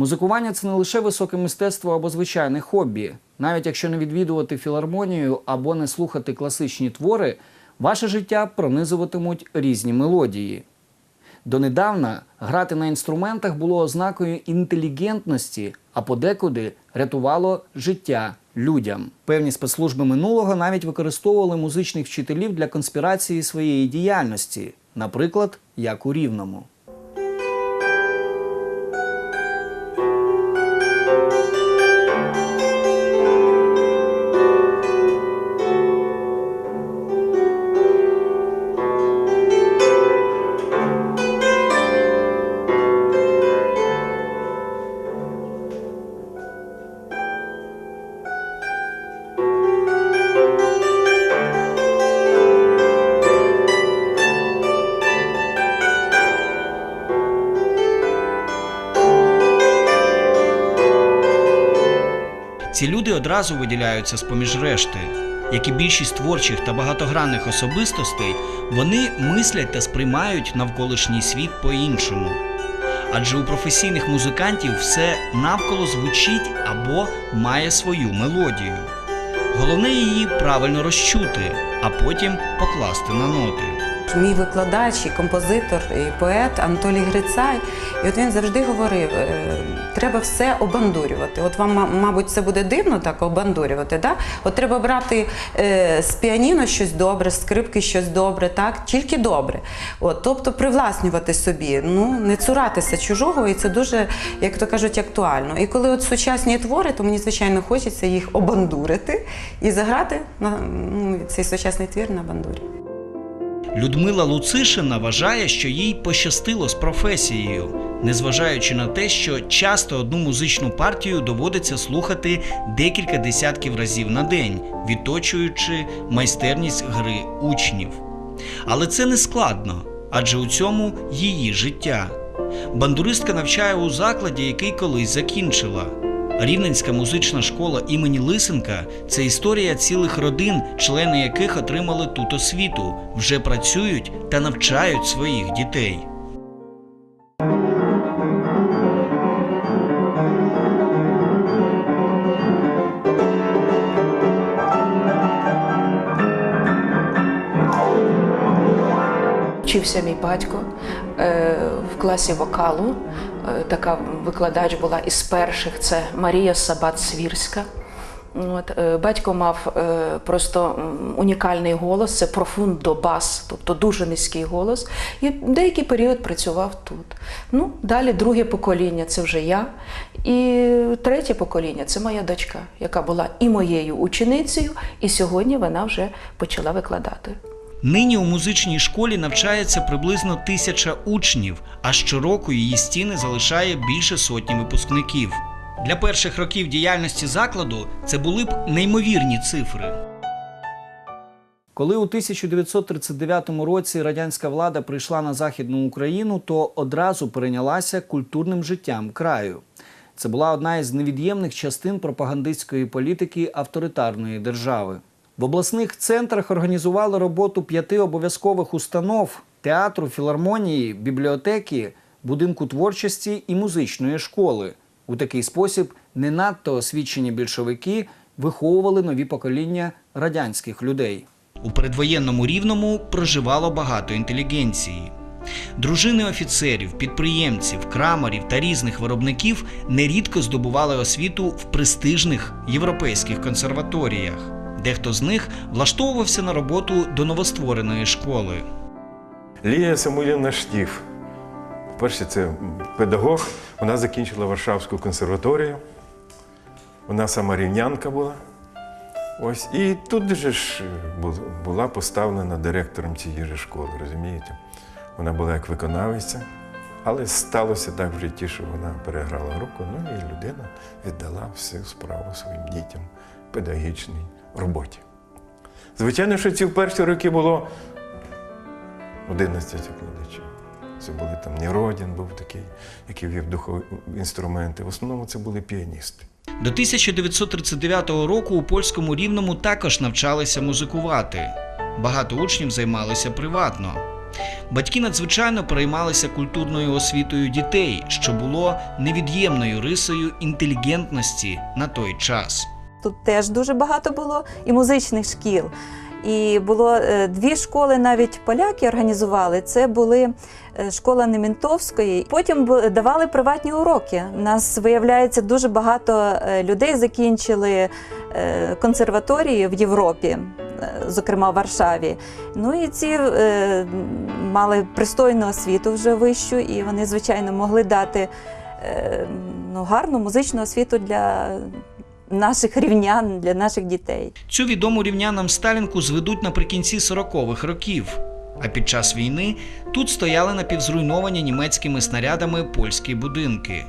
Музикування це не лише високе мистецтво або звичайне хобі. Навіть якщо не відвідувати філармонію або не слухати класичні твори, ваше життя пронизуватимуть різні мелодії. Донедавна грати на інструментах було ознакою інтелігентності, а подекуди рятувало життя людям. Певні спецслужби минулого навіть використовували музичних вчителів для конспірації своєї діяльності, наприклад, як у Рівному. Одразу виділяються з поміж решти. Як і більшість творчих та багатогранних особистостей, вони мислять та сприймають навколишній світ по-іншому. Адже у професійних музикантів все навколо звучить або має свою мелодію. Головне її правильно розчути, а потім покласти на ноти. Мій викладач, і композитор, і поет Анатолій Грицай, і от він завжди говорив: е, треба все обандурювати. От вам, ма- мабуть, це буде дивно так обандурювати. Да? От треба брати е, з піаніно щось добре, скрипки щось добре, так? тільки добре. От, тобто привласнювати собі, ну не цуратися чужого, і це дуже, як то кажуть, актуально. І коли от сучасні твори, то мені звичайно хочеться їх обандурити і заграти на ну, цей сучасний твір на бандурі. Людмила Луцишина вважає, що їй пощастило з професією, незважаючи на те, що часто одну музичну партію доводиться слухати декілька десятків разів на день, відточуючи майстерність гри учнів. Але це не складно, адже у цьому її життя. Бандуристка навчає у закладі, який колись закінчила. Рівненська музична школа імені Лисенка це історія цілих родин, члени яких отримали тут освіту, вже працюють та навчають своїх дітей. Вчився мій батько е, в класі вокалу. Е, Така викладач була із перших це Марія Сабат-Свірська. От, е, батько мав е, просто унікальний голос, це профундо бас, тобто дуже низький голос. І деякий період працював тут. Ну, далі друге покоління це вже я. І третє покоління це моя дочка, яка була і моєю ученицею, і сьогодні вона вже почала викладати. Нині у музичній школі навчається приблизно тисяча учнів, а щороку її стіни залишає більше сотні випускників. Для перших років діяльності закладу це були б неймовірні цифри. Коли у 1939 році радянська влада прийшла на Західну Україну, то одразу перейнялася культурним життям краю. Це була одна із невід'ємних частин пропагандистської політики авторитарної держави. В обласних центрах організували роботу п'яти обов'язкових установ театру, філармонії, бібліотеки, будинку творчості і музичної школи. У такий спосіб не надто освічені більшовики виховували нові покоління радянських людей. У передвоєнному рівному проживало багато інтелігенції. Дружини офіцерів, підприємців, крамарів та різних виробників нерідко здобували освіту в престижних європейських консерваторіях. Дехто з них влаштовувався на роботу до новоствореної школи. Лія Самуїлівна Штіф. По-перше, це педагог. Вона закінчила Варшавську консерваторію. Вона сама рівнянка була. Ось. І тут же ж була поставлена директором цієї ж школи, розумієте? Вона була як виконавиця, але сталося так в житті, що вона переграла руку, ну і людина віддала всю справу своїм дітям в педагогічній роботі. Звичайно, що ці в перші роки було 11 викладачів. Це були там Ніродін був такий, який вів духові інструменти. В основному це були піаністи. До 1939 року у польському рівному також навчалися музикувати. Багато учнів займалися приватно. Батьки надзвичайно переймалися культурною освітою дітей, що було невід'ємною рисою інтелігентності на той час. Тут теж дуже багато було і музичних шкіл. І було е, дві школи, навіть поляки організували. Це були е, школа Нементовської. Потім давали приватні уроки. У нас виявляється дуже багато е, людей закінчили консерваторії в Європі, зокрема в Варшаві. Ну і ці мали пристойну освіту вже вищу, і вони, звичайно, могли дати ну, гарну музичну освіту для наших рівнян, для наших дітей. Цю відому рівнянам Сталінку зведуть наприкінці 40-х років. А під час війни тут стояли напівзруйновані німецькими снарядами польські будинки.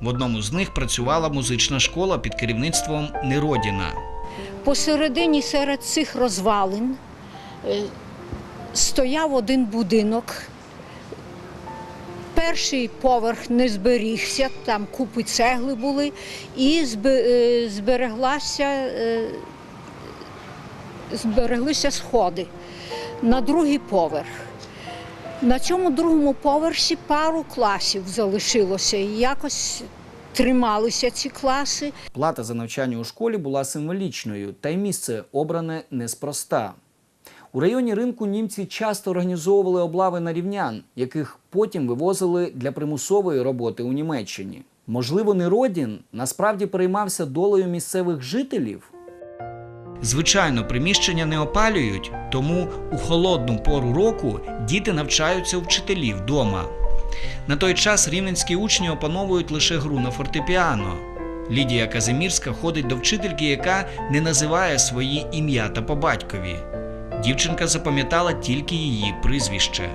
В одному з них працювала музична школа під керівництвом Неродіна. Посередині серед цих розвалин е, стояв один будинок. Перший поверх не зберігся, там купи цегли були, і е, збереглася, е, збереглися сходи на другий поверх. На цьому другому поверсі пару класів залишилося. І якось трималися ці класи. Плата за навчання у школі була символічною, та й місце обране неспроста. У районі ринку німці часто організовували облави на рівнян, яких потім вивозили для примусової роботи у Німеччині. Можливо, Неродін насправді переймався долею місцевих жителів. Звичайно, приміщення не опалюють, тому у холодну пору року діти навчаються у вчителів вдома. На той час рівненські учні опановують лише гру на фортепіано. Лідія Казимірська ходить до вчительки, яка не називає свої ім'я та по батькові. Дівчинка запам'ятала тільки її прізвище.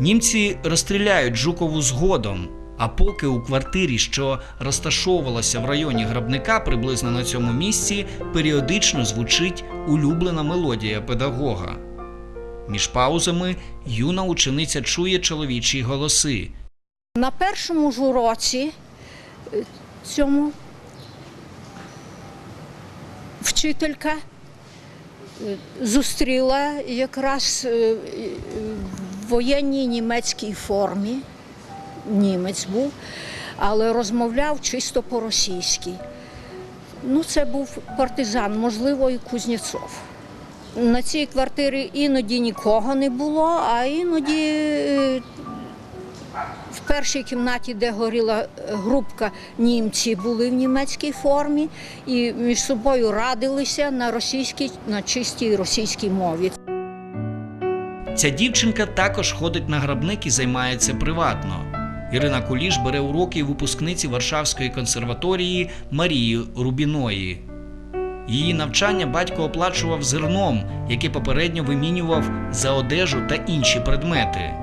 Німці розстріляють Жукову згодом. А поки у квартирі, що розташовувалася в районі грабника, приблизно на цьому місці, періодично звучить улюблена мелодія педагога. Між паузами юна учениця чує чоловічі голоси. На першому ж уроці е, цьому вчителька зустріла якраз е, е, в воєнній німецькій формі. Німець був, але розмовляв чисто по-російськи. Ну, це був партизан, можливо, і Кузнєцов. На цій квартирі іноді нікого не було, а іноді е, в першій кімнаті, де горіла е, групка, німці були в німецькій формі і між собою радилися на російській, на чистій російській мові. Ця дівчинка також ходить на грабник і займається приватно. Ірина Куліш бере уроки випускниці Варшавської консерваторії Марії Рубіної. Її навчання батько оплачував зерном, яке попередньо вимінював за одежу та інші предмети.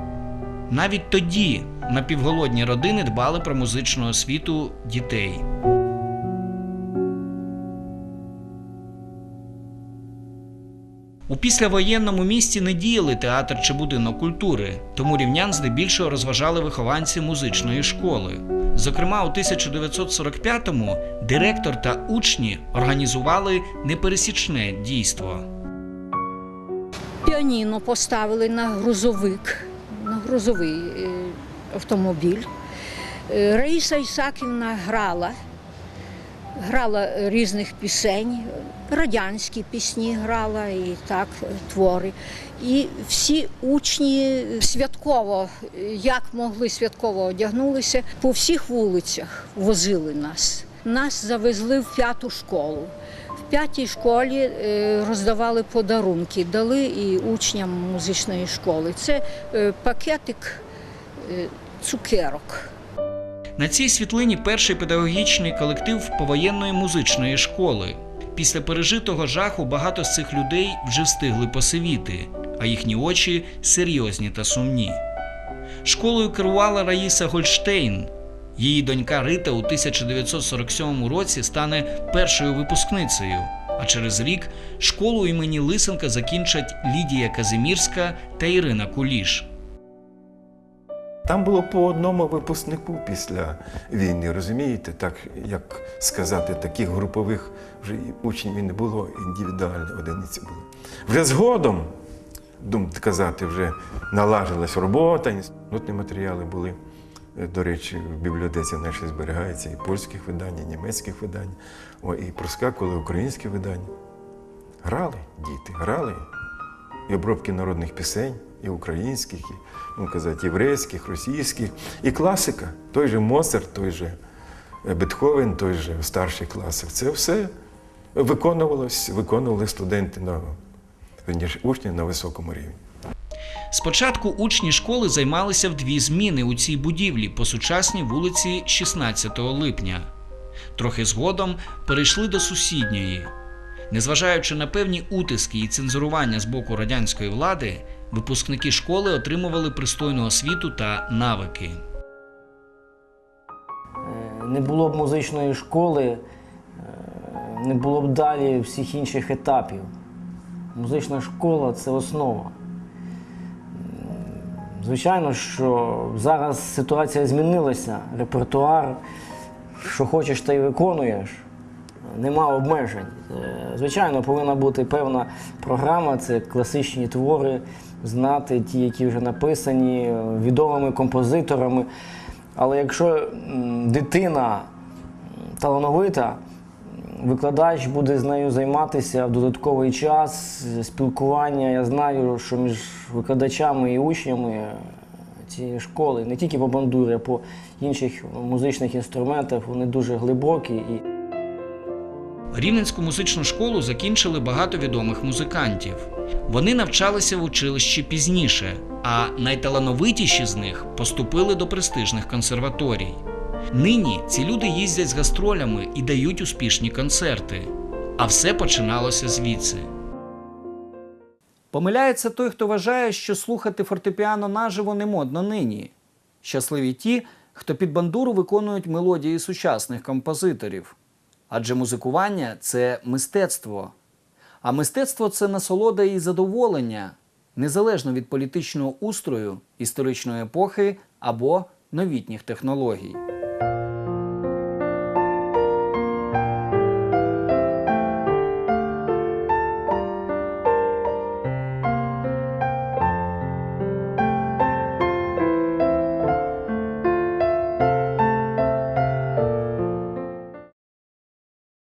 Навіть тоді напівголодні родини дбали про музичну освіту дітей. У післявоєнному місті не діяли театр чи будинок культури, тому рівнян здебільшого розважали вихованці музичної школи. Зокрема, у 1945-му директор та учні організували непересічне дійство. Піаніно поставили на грузовик, на грузовий е, автомобіль. Е, Раїса Ісаківна грала, грала різних пісень, радянські пісні грала і так твори. І всі учні святково, як могли святково одягнулися, по всіх вулицях возили нас. Нас завезли в п'яту школу. П'ятій школі е, роздавали подарунки, дали і учням музичної школи. Це е, пакетик е, цукерок. На цій світлині перший педагогічний колектив повоєнної музичної школи. Після пережитого жаху багато з цих людей вже встигли посивіти, а їхні очі серйозні та сумні. Школою керувала Раїса Гольштейн. Її донька Рита у 1947 році стане першою випускницею. А через рік школу імені Лисенка закінчать Лідія Казимірська та Ірина Куліш. Там було по одному випускнику після війни, розумієте, так як сказати, таких групових вже учнів не було, індивідуальні одиниці були. Вже згодом дум казати, вже налажилась робота. Нотні матеріали були, до речі, в бібліотеці нашій зберігаються і польських видань, і німецьких видань. І проскакували українські видання. Грали діти, грали і обробки народних пісень, і українських, і ну, казати, єврейських, російських, і класика. Той же Моцарт, той же е, Бетховен, той же старший класик. Це все виконувалось, виконували студенти на учні на високому рівні. Спочатку учні школи займалися в дві зміни у цій будівлі по сучасній вулиці 16 липня. Трохи згодом перейшли до сусідньої. Незважаючи на певні утиски і цензурування з боку радянської влади, випускники школи отримували пристойну освіту та навики. Е, не було б музичної школи, е, не було б далі всіх інших етапів. Музична школа це основа. Звичайно, що зараз ситуація змінилася. Репертуар, що хочеш, та й виконуєш. Нема обмежень. Е, Звичайно, повинна бути певна програма, це класичні твори, знати ті, які вже написані відомими композиторами. Але якщо дитина талановита, викладач буде з нею займатися в додатковий час, спілкування. Я знаю, що між викладачами і учнями цієї школи, не тільки по бандурі, а по інших музичних інструментах, вони дуже глибокі. І Рівненську музичну школу закінчили багато відомих музикантів. Вони навчалися в училищі пізніше, а найталановитіші з них поступили до престижних консерваторій. Нині ці люди їздять з гастролями і дають успішні концерти. А все починалося звідси. Помиляється той, хто вважає, що слухати фортепіано наживо не модно нині. Щасливі ті, хто під бандуру виконують мелодії сучасних композиторів. Адже музикування це мистецтво. А мистецтво це насолода і задоволення, незалежно від політичного устрою, історичної епохи або новітніх технологій.